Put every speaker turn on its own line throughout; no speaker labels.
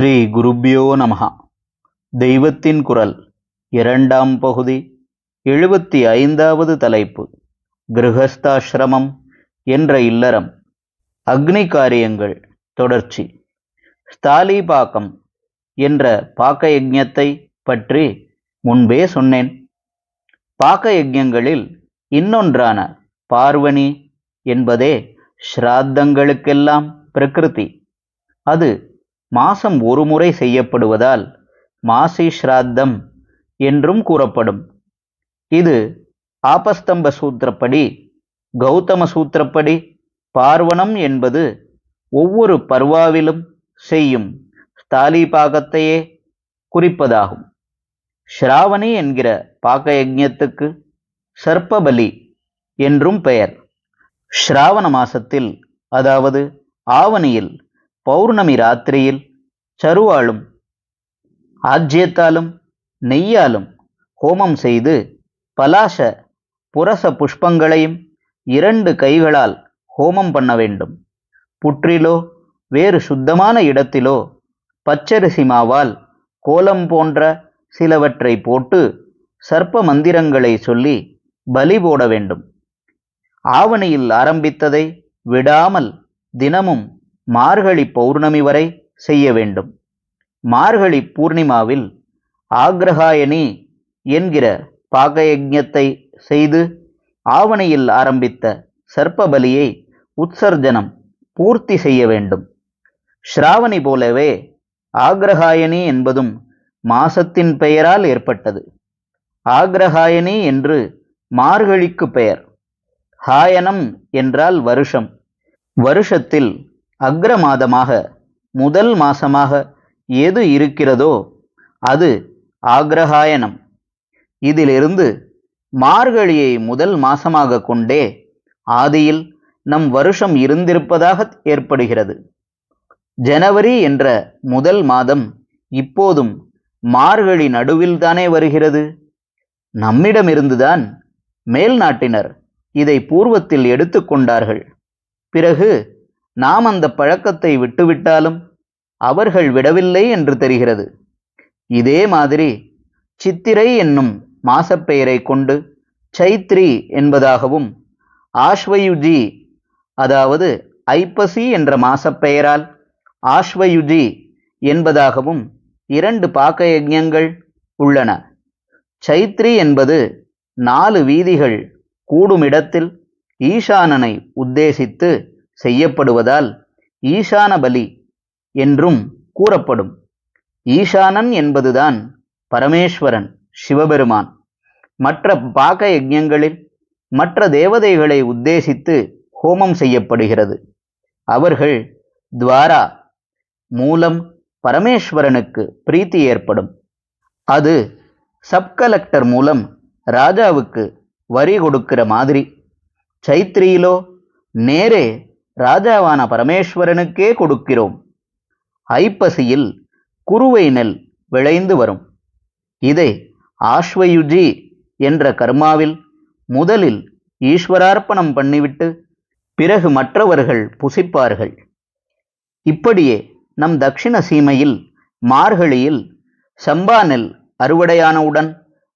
ஸ்ரீ குருப்பியோ நமகா தெய்வத்தின் குரல் இரண்டாம் பகுதி எழுபத்தி ஐந்தாவது தலைப்பு கிரகஸ்தாசிரமம் என்ற இல்லறம் அக்னி காரியங்கள் தொடர்ச்சி ஸ்தாலிபாக்கம் என்ற பாக்க யஜ்ஞத்தை பற்றி முன்பே சொன்னேன். பாக்க யஜ்ஞங்களில் இன்னொன்றான பார்வணி என்பதே ஸ்ராத்தங்களுக்கெல்லாம் பிரகிருதி. அது மாசம் ஒரு முறை செய்யப்படுவதால் மாசி ஸ்ராத்தம் என்றும் கூறப்படும். இது ஆபஸ்தம்ப சூத்திரப்படி கௌதம சூத்திரப்படி பார்வணம் என்பது ஒவ்வொரு பர்வாவிலும் செய்யும் ஸ்தாலிபாகத்தையே குறிப்பதாகும். ஸ்ராவணி என்கிற பாக யஜ்ஞத்துக்கு சர்ப்பபலி என்றும் பெயர். ஸ்ராவண மாசத்தில் அதாவது ஆவணியில் பௌர்ணமி ராத்திரியில் சருவாளும் ஆஜ்யத்தாலும் நெய்யாலும் ஹோமம் செய்து பலாச புரச புஷ்பங்களையும் இரண்டு கைகளால் ஹோமம் பண்ண வேண்டும். புற்றிலோ வேறு சுத்தமான இடத்திலோ பச்சரிசி மாவால் கோலம் போன்ற சிலவற்றை போட்டு சர்ப்ப மந்திரங்களை சொல்லி பலி போட வேண்டும். ஆவணியில் ஆரம்பித்ததை விடாமல் தினமும் மார்கழி பௌர்ணமி வரை செய்ய வேண்டும். மார்கழி பூர்ணிமாவில் ஆக்ரஹாயணி என்கிற பாகயஜத்தை செய்து ஆவணியில் ஆரம்பித்த சர்ப்பபலியை உற்சர்ஜனம் பூர்த்தி செய்ய வேண்டும். ஸ்ராவணி போலவே ஆக்ரஹாயணி என்பதும் மாசத்தின் பெயரால் ஏற்பட்டது. ஆக்ரஹாயணி என்று மார்கழிக்கு பெயர். ஹாயனம் என்றால் வருஷம். வருஷத்தில் அக்ர மாதமாக முதல் மாசமாக எது இருக்கிறதோ அது ஆக்ரஹாயனம். இதிலிருந்து மார்கழியை முதல் மாசமாக கொண்டே ஆதியில் நம் வருஷம் இருந்திருப்பதாக ஏற்படுகிறது. ஜனவரி என்ற முதல் மாதம் இப்போதும் மார்கழி நடுவில்தானே வருகிறது. நம்மிடமிருந்துதான் மேல் நாட்டினர் இதை பூர்வத்தில் எடுத்துக்கொண்டார்கள் பிறகு நாம் அந்த பழக்கத்தை விட்டுவிட்டாலும் அவர்கள் விடவில்லை என்று தெரிகிறது. இதே மாதிரி சித்திரை என்னும் மாசப்பெயரை கொண்டு சைத்ரி என்பதாகவும் ஆஷ்வயுஜி அதாவது ஐப்பசி என்ற மாசப்பெயரால் ஆஷ்வயுஜி என்பதாகவும் இரண்டு பாக்க யஜ்யங்கள் உள்ளன. சைத்ரி என்பது நாலு வீதிகள் கூடுமிடத்தில் ஈசானனை உத்தேசித்து செய்யப்படுவதால் ஈசான பலி என்றும் கூறப்படும். ஈசானன் என்பதுதான் பரமேஸ்வரன் சிவபெருமான். மற்ற பாக யஜ்யங்களில் மற்ற தேவதைகளை உத்தேசித்து ஹோமம் செய்யப்படுகிறது. அவர்கள் துவாரா மூலம் பரமேஸ்வரனுக்கு பிரீத்தி ஏற்படும். அது சப் கலெக்டர் மூலம் ராஜாவுக்கு வரி கொடுக்கிற மாதிரி. சைத்ரியிலோ நேரே ராஜாவான பரமேஸ்வரனுக்கே கொடுக்கிறோம். ஐப்பசியில் குருவை நெல் விளைந்து வரும். இதை ஆஸ்வயுஜி என்ற கர்மாவில் முதலில் ஈஸ்வரார்ப்பணம் பண்ணிவிட்டு பிறகு மற்றவர்கள் புசிப்பார்கள். இப்படியே நம் தக்ஷிண சீமையில் மார்கழியில் சம்பா நெல் அறுவடையானவுடன்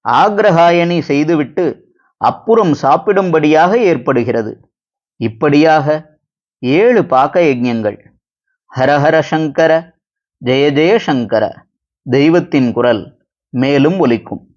ஆக்ரஹாயணி செய்துவிட்டு அப்புறம் சாப்பிடும்படியாக ஏற்படுகிறது. இப்படியாக ஏழு பாக்க யஜ்ஞங்கள். ஹரஹர சங்கர ஜெய ஜெய சங்கர தெய்வத்தின் குரல் மேலும் ஒலிக்கும்.